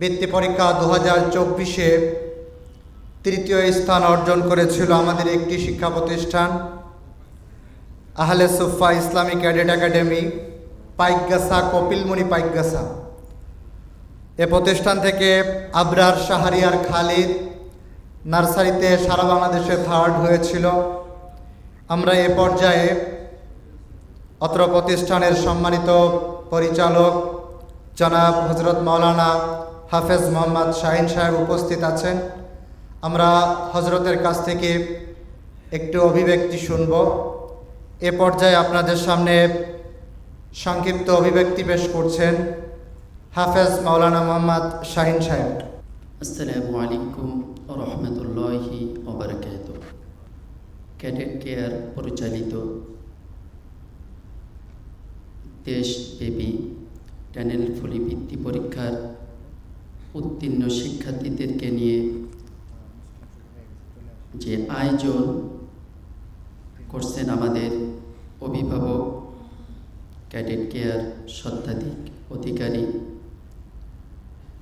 বৃত্তি পরীক্ষা দু হাজার চব্বিশে তৃতীয় স্থান অর্জন করেছিল আমাদের একটি শিক্ষা প্রতিষ্ঠান, Ahle Sufa Islamic cadet academy, Paikgachha, Kapilmoni Paikgachha. এ প্রতিষ্ঠান থেকে আবরার শাহরিয়ার খালিদ নার্সারিতে সারা বাংলাদেশে থার্ড হয়েছিল। আমরা এ পর্যায়ে অত্র প্রতিষ্ঠানের সম্মানিত পরিচালক জনাব হজরত মাওলানা হাফেজ মোহাম্মদ শাহিন সাহেব উপস্থিত আছেন। আমরা হজরতের কাছ থেকে একটু অভিব্যক্তি শুনব। এ পর্যায়ে আপনাদের সামনে সংক্ষিপ্ত অভিব্যক্তি পেশ করছেন হাফেজ মাওলানা মোহাম্মদ শাহিন সাহেব। আসসালামু আলাইকুম রহমতুল্লাহি ওবরাকাত ক্যাডেট কেয়ার পরিচালিত দেশব্যাপী ট্যানেল ফলি বৃত্তি পরীক্ষার উত্তীর্ণ শিক্ষার্থীদেরকে নিয়ে যে আয়োজন করছেন আমাদের অভিভাবক, ক্যাডেট কেয়ার শতাধিক অধিকারী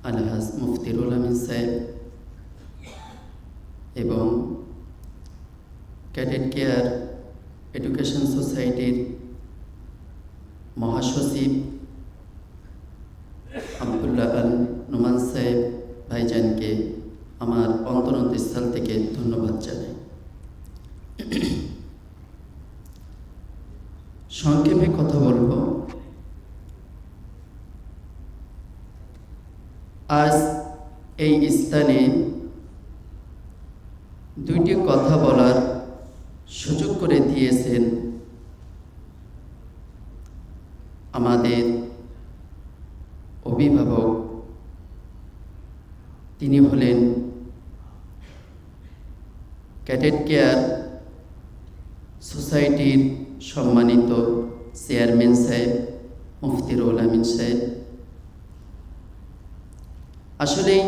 আলহাজ মুফতিরুল আমিন সাহেব এবং ক্যাডেট কেয়ার এডুকেশন সোসাইটির মহাসচিব আবদুল্লাহ আল নোমান সাহেব ভাইজানকে আমার অন্তরন্তস্থল থেকে ধন্যবাদ জানাই। সংক্ষেপে কথা বলব। আজ এই স্থানে দুইটি কথা বলার সুযোগ করে দিয়েছেন আমাদের অভিভাবক। তিনি হলেন ক্যাডেট কেয়ার সোসাইটির সম্মানিত চেয়ারম্যান সাহেব, মুফতিরুল আমিন সাহেব। আসলেই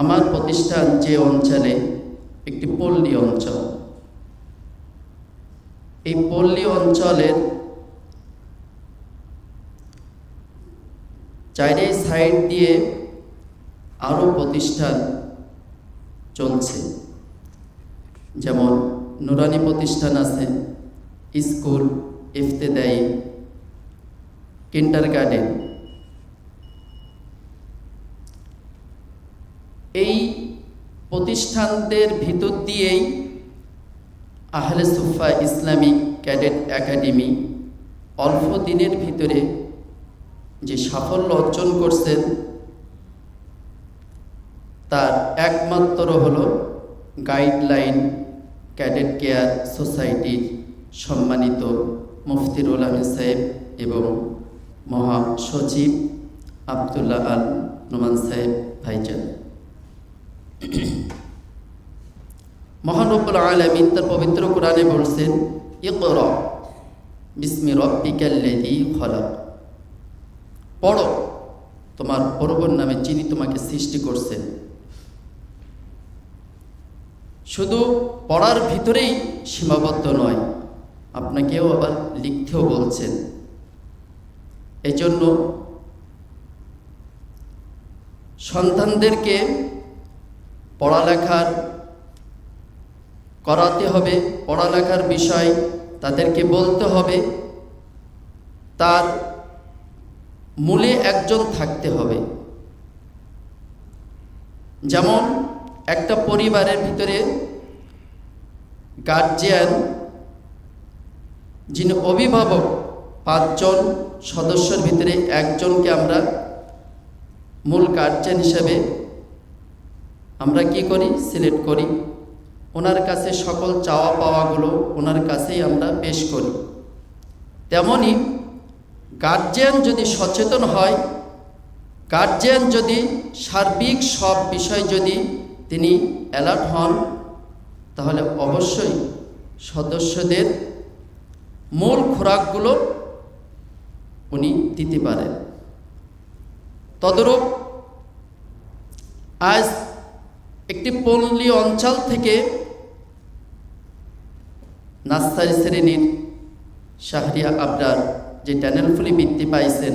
আমার প্রতিষ্ঠান যে অঞ্চলে একটি পল্লী অঞ্চল, এই পল্লী অঞ্চলের চাইরে সাইড দিয়ে আরও প্রতিষ্ঠান চলছে। যেমন নুরানি প্রতিষ্ঠান আছে, স্কুল, ইফতেদায়ী কিন্টার গার্ডেন এই প্রতিষ্ঠানদের ভিতর দিয়েই আহলে সুফা ইসলামিক ক্যাডেট একাডেমি অল্প দিনের ভিতরে যে সাফল্য অর্জন করছেন গাইডলাইন ক্যাডেট কেয়ার সোসাইটির সম্মানিত মুফতিরুল আমিন সাহেব এবং মহাসচিব আবদুল্লাহ আল নোমান সাহেব ভাইজান। মহানব্বুল আলমিন তার পবিত্র কোরআনে বলছেন, ইকর বিস্মি রব্বিকাল্লাযী খলাক। পড়ো, তোমার পরবর নামে যিনি তোমাকে সৃষ্টি করছেন। শুধু পড়ার ভিতরেই সীমাবদ্ধ নয়, আপনাকেও আবার লিখতেও বলছেন। এজন্য সন্তানদেরকে পড়ালেখার করাতে হবে, পড়ালেখার বিষয় তাদেরকে বলতে হবে, তার মূলে একজন থাকতে হবে। যেমন একটা পরিবারের ভিতরে গার্জিয়ান, যিনি অভিভাবক, পাঁচজন সদস্যের ভিতরে একজনকে আমরা মূল গার্জিয়ান হিসেবে আমরা কি করি? সিলেক্ট করি। ওনার কাছে সকল চাওয়া পাওয়াগুলো ওনার কাছেই আমরা পেশ করি। তেমনি গার্জিয়ান যদি সচেতন হয়, গার্জিয়ান যদি সার্বিক সব বিষয় যদি তিনি অ্যালার্ট হন তাহলে অবশ্যই সদস্যদের মূল খোরাকগুলো উনি দিতে পারেন। তদরূপ আজ একটি পল্লী অঞ্চল থেকে নাস্তারি শ্রেণির শাহরিয়া আবরার যে ট্যানেল ফুলি বৃত্তি পাইছেন,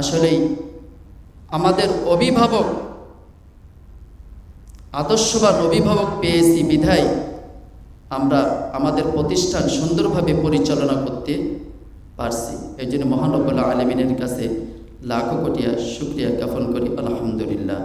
আসলেই আমাদের অভিভাবক আদর্শবান অভিভাবক পেয়েছি বিধায় আমরা আমাদের প্রতিষ্ঠান সুন্দরভাবে পরিচালনা করতে পারছি। এই জন্য মহানবুল্লাহ আলমিনের কাছে লাখো কোটিয়া শুক্রিয়া জ্ঞাপন করি। আলহামদুলিল্লাহ।